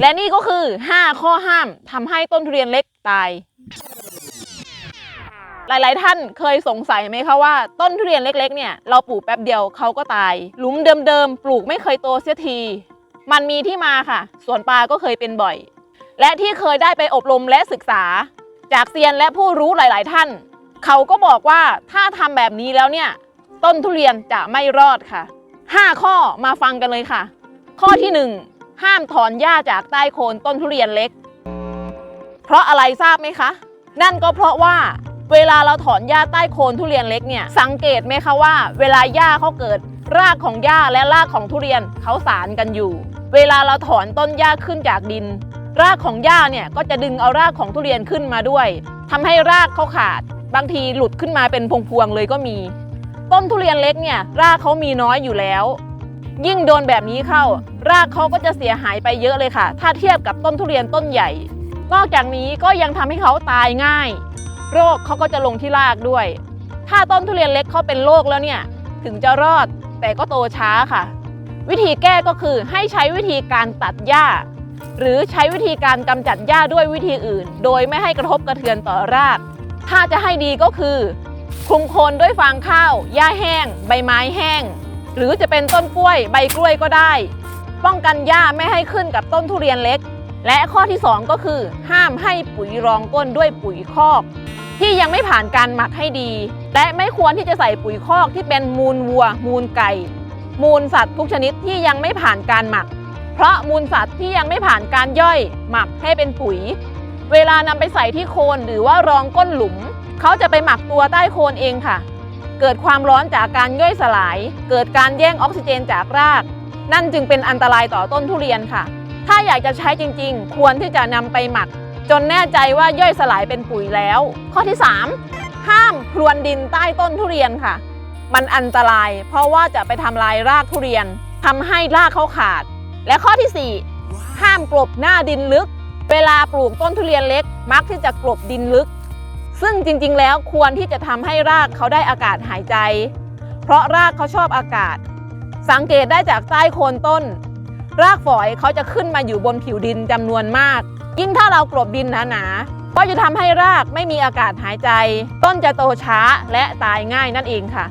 และนี่ก็คือ 5 ข้อห้ามทำให้ต้นทุเรียนเล็กตาย หลาย ๆ ท่านเคยสงสัยไหมคะว่าต้นทุเรียนเล็ก ๆ เนี่ยเราปลูกแป๊บเดียวเขาก็ตาย หลุมเดิม ๆ ปลูกไม่เคยโตเสียที มันมีที่มาค่ะ สวนปลาก็เคยเป็นบ่อย และที่เคยได้ไปอบรมและศึกษา จากเซียนและผู้รู้หลาย ๆ ท่าน เขาก็บอกว่าถ้าทำแบบนี้แล้วเนี่ยต้นทุเรียนจะไม่รอดค่ะ 5 ข้อมาฟังกันเลยค่ะ ข้อที่ 1 ห้ามถอนหญ้าจากใต้โคนต้นทุเรียนเล็ก เพราะอะไรทราบไหมคะ นั่นก็เพราะว่าเวลาเราถอนหญ้าใต้โคนทุเรียนเล็กเนี่ยสังเกตไหมคะว่า เวลาหญ้าเขาเกิด รากของหญ้าและรากของทุเรียนเขาสารกันอยู่ เวลาเราถอนต้นหญ้าขึ้นจากดิน รากของหญ้าเนี่ยก็จะดึงเอารากของทุเรียนขึ้นมาด้วยทำให้รากเขาขาด บางทีหลุดขึ้นมาเป็นพวงๆเลยก็มี ต้นทุเรียนเล็กเนี่ยรากเขามีน้อยอยู่แล้ว ยิ่งโดนแบบนี้เข้า รากเขาก็จะเสียหายไปเยอะเลยค่ะ ถ้าเทียบกับต้นทุเรียนต้นใหญ่ นอกจากนี้ก็ยังทำให้เขาตายง่าย โรคเขาก็จะลงที่รากด้วย ถ้าต้นทุเรียนเล็กเขาเป็นโรคแล้วเนี่ย ถึงจะรอดแต่ก็โตช้าค่ะ วิธีแก้ก็คือให้ใช้วิธีการตัดหญ้า หรือใช้วิธีการกำจัดหญ้าด้วยวิธีอื่น โดยไม่ให้กระทบกระเทือนต่อราก ถ้าจะให้ดีก็คือคลุมโคนด้วยฟางข้าว หญ้าแห้ง ใบไม้แห้ง หรือจะเป็นต้นกล้วยใบกล้วยก็ได้ ป้องกันหญ้าไม่ให้ขึ้นกับต้นทุเรียนเล็ก และข้อที่ 2 ก็คือ ห้ามให้ปุ๋ยรองก้นด้วยปุ๋ยคอก ที่ยังไม่ผ่านการหมักให้ดี และไม่ควรที่จะใส่ปุ๋ยคอกที่เป็นมูลวัว มูลไก่ มูลสัตว์ทุกชนิดที่ยังไม่ผ่านการหมัก เพราะมูลสัตว์ที่ยังไม่ผ่านการย่อยหมักให้เป็นปุ๋ย เวลานำไปใส่ที่โคนหรือว่ารองก้นหลุม เขาจะไปหมักตัวใต้โคนเองค่ะ เกิดความร้อนจากการย่อยสลาย เกิดการแย่งออกซิเจนจากราก นั่นจึงเป็นอันตรายต่อต้นทุเรียนค่ะ ถ้าอยากจะใช้จริงๆ ควรที่จะนำไปหมัก จนแน่ใจว่าย่อยสลายเป็นปุ๋ยแล้ว ข้อที่ 3 ห้ามพรวนดินใต้ต้นทุเรียนค่ะ มันอันตราย เพราะว่าจะไปทำลายรากทุเรียนทำให้รากเขาขาด และข้อที่ 4 ห้ามกลบหน้าดินลึก เวลาปลูกต้นทุเรียนเล็ก มักที่จะกลบดินลึก ซึ่งจริงๆแล้วควรที่จะทำให้รากเขาได้อากาศหายใจ เพราะรากเขาชอบอากาศ สังเกตได้จากใต้โคนต้น รากฝอยเขาจะขึ้นมาอยู่บนผิวดินจำนวนมาก ยิ่งถ้าเรากลบดินหนาๆก็จะทำให้รากไม่มีอากาศหายใจ ต้นจะโตช้าและตายง่ายนั่นเองค่ะ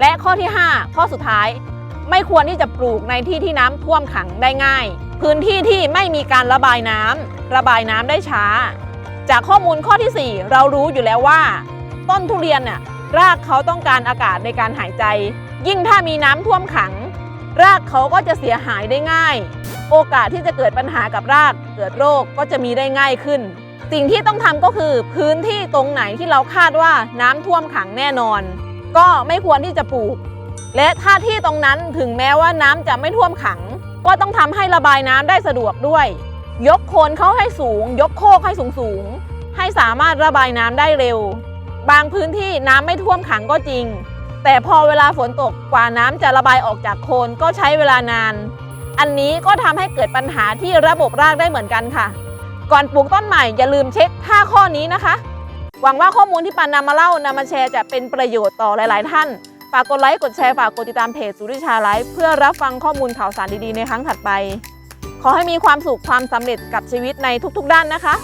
และข้อที่ 5 ข้อสุดท้าย ไม่ควรที่จะปลูกในที่ที่น้ำท่วมขังได้ง่าย พื้นที่ที่ไม่มีการระบายน้ำระบายน้ำได้ช้า จากข้อมูลข้อทีสี่ 4 เรารู้อยู่แล้วว่า ต้นทุเรียนน่ะรากเขาต้องการอากาศในการหายใจ ยิ่งถ้ามีน้ำท่วมขัง รากเขาก็จะเสียหายได้ง่าย โอกาสที่จะเกิดปัญหากับรากเกิดโรคก็จะมีได้ง่ายขึ้น สิ่งที่ต้องทำก็คือพื้นที่ตรงไหนที่เราคาดว่าน้ำท่วมขังแน่นอน ก็ไม่ควรที่จะปลูก และถ้าที่ตรงนั้นถึงแม้ว่าน้ำจะไม่ท่วมขัง ก็ต้องทำให้ระบายน้ำได้สะดวกด้วย ยกโคนเข้าให้สูง ยกโคกให้สูงสูง ให้สามารถระบายน้ำได้เร็ว บางพื้นที่น้ำไม่ท่วมขังก็จริง แต่พอเวลาฝนตกกว่าน้ำจะระบายออกจากโคนก็ใช้เวลานาน อันนี้ก็ทำให้เกิดปัญหาที่ระบบรากได้เหมือนกันค่ะ ก่อนปลูกต้นใหม่อย่าลืมเช็ค 5 ข้อนี้นะคะ หวังว่าข้อมูลที่ปันนำมาเล่านำมาแชร์จะเป็นประโยชน์ต่อหลาย ๆ ท่านฝากกดไลค์ กดแชร์ ฝากกดติดตามเพจสุริชาไลฟ์เพื่อรับฟังข้อมูลข่าวสารดี ๆ ในครั้งถัดไป ขอให้มีความสุขความสำเร็จกับชีวิตในทุกๆ ด้านนะคะ